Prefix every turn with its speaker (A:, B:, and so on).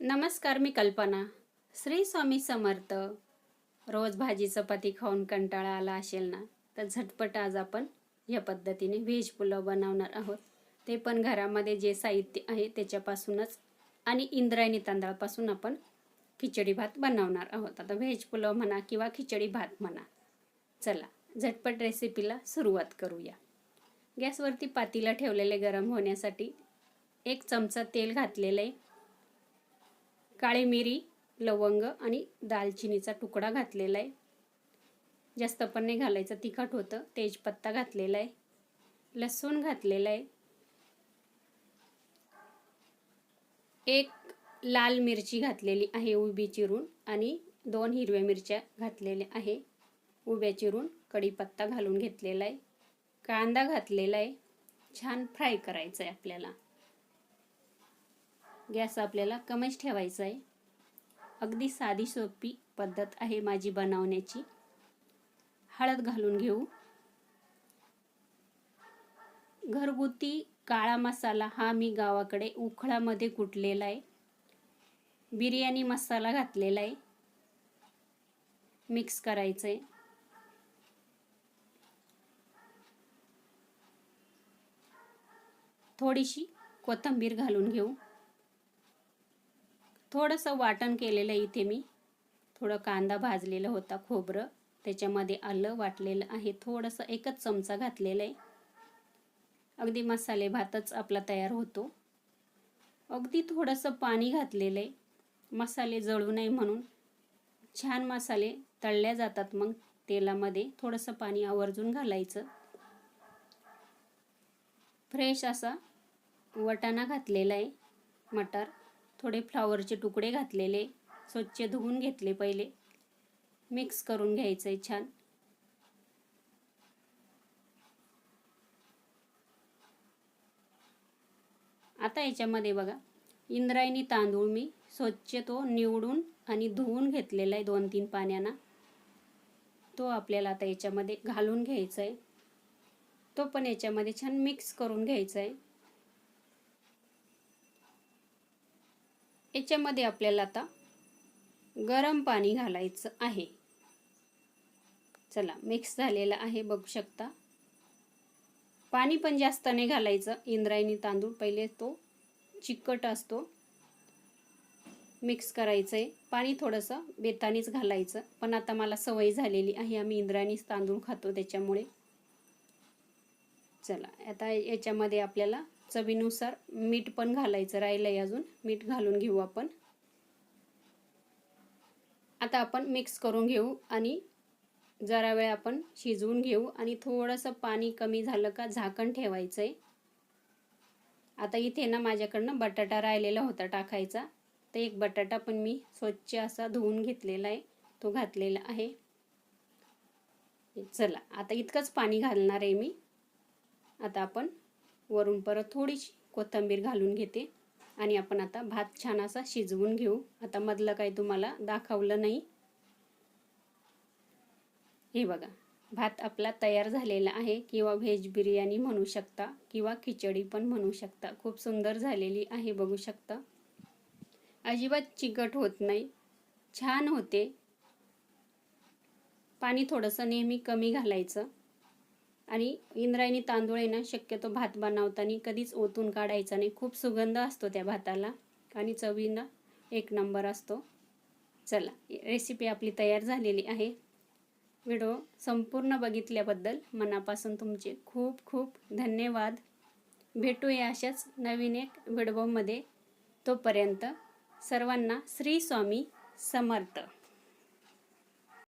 A: नमस्कार मी कल्पना. श्री स्वामी समर्थ. रोज भाजी चपाती खाऊन कंटाळा आला असेल ना तर झटपट आज आपण या पद्धतीने व्हेज पुलाव बनवणार आहोत. ते पण घरामध्ये जे साहित्य आहे त्याच्यापासूनच आणि इंद्रायणी तांदळापासून आपण खिचडी भात बनवणार आहोत. आता व्हेज पुलाव म्हणा किंवा खिचडी भात म्हणा चला झटपट रेसिपीला सुरुवात करूया. गॅसवरती पातीला ठेवलेले गरम होण्यासाठी एक चमचा तेल घातलेलं आहे. काळी मिरी लवंग आणि दालचिनीचा तुकडा घातलेला आहे. जास्त पण नाही घालायचं तिखट होतं तेजपत्ता घातलेला आहे. लसूण घातलेला आहे. एक लाल मिरची घातलेली आहे उभी चिरून आणि दोन हिरव्या मिरच्या घातलेल्या आहे. उभ्या चिरून कढीपत्ता घालून घेतलेला आहे. कांदा घातलेला आहे. छान फ्राय करायचं आहे आपल्याला. गॅस आपल्याला कमीच ठेवायचा आहे. अगदी साधी सोपी पद्धत आहे माझी बनवण्याची. हळद घालून घेऊ. घरगुती काळा मसाला हा मी गावाकडे उखळामध्ये कुटलेला आहे. बिर्याणी मसाला घातलेला आहे. मिक्स करायचं आहे थोडीशी कोथिंबीर घालून घेऊ. थोडंसं वाटण केलेलं आहे इथे मी. थोडं कांदा भाजलेला होता खोबरं. त्याच्यामध्ये आलं वाटलेलं आहे. थोडंसं एकच चमचा घातलेलं आहे. अगदी मसाले भातच आपला तयार होतो. अगदी थोडंसं पाणी घातलेलं आहे. मसाले जळू नये म्हणून. छान मसाले तळल्या जातात मग तेलामध्ये. थोडंसं पाणी आवर्जून घालायचं. फ्रेश असा वटाणा घातलेला आहे मटर. थोडे फ्लावरचे तुकडे घातलेले स्वच्छ धुवून घेतले पहिले. मिक्स करून घ्यायचं आहे छान. आता याच्यामध्ये बघा इंद्रायणी तांदूळ मी स्वच्छ तो निवडून आणि धुवून घेतलेला आहे दोन तीन पाण्यानं. तो आपल्याला आता याच्यामध्ये घालून घ्यायचा आहे तो पण याच्यामध्ये छान मिक्स करून घ्यायचा आहे याच्यामध्ये आपल्याला आता गरम पाणी घालायचं आहे. चला मिक्स झालेलं आहे बघू शकता. पाणी पण जास्त नाही घालायचं. इंद्रायणी तांदूळ पहिले तो चिकट असतो. मिक्स करायचं आहे पाणी थोडंसं बेतानीच घालायचं. पण आता मला सवय झालेली आहे. आम्ही इंद्रायणीच तांदूळ खातो त्याच्यामुळे. चला आता याच्यामध्ये आपल्याला चवीनुसार मीठ पण घालायचं राहिलं आहे अजून. मीठ घालून घेऊ आपण. आता आपण मिक्स करून घेऊ आणि जरा वेळ आपण शिजवून घेऊ आणि थोडंसं पाणी कमी झालं का झाकण ठेवायचं आहे आता इथे ना माझ्याकडनं बटाटा राहिलेला होता टाकायचा. तर एक बटाटा पण मी स्वच्छ असा धुवून घेतलेला आहे. तो घातलेला आहे. चला आता इतकंच पाणी घालणार आहे मी. आता आपण वरून परत थोडीशी कोथिंबीर घालून घेते. आणि आपण आता भात छान असा शिजवून घेऊ. आता मधलं काही तुम्हाला दाखवलं नाही. हे बघा भात आपला तयार झालेला आहे किंवा व्हेज बिर्याणी म्हणू शकता किंवा खिचडी पण म्हणू शकता. खूप सुंदर झालेली आहे बघू शकता. अजिबात चिकट होत नाही. छान होते. पाणी थोडंसं नेहमी कमी घालायचं. आणि इंद्रायणी तांदूळ आहे ना शक्यतो भात बनवताना कधीच ओतून काढायचा नाही. खूप सुगंध असतो त्या भाताला. आणि चवीनं एक नंबर असतो. चला रेसिपी आपली तयार झालेली आहे. व्हिडिओ संपूर्ण बघितल्याबद्दल मनापासून तुमचे खूप खूप धन्यवाद. भेटूया अशाच नवीन एक व्हिडिओमध्ये. तोपर्यंत सर्वांना श्री स्वामी समर्थ.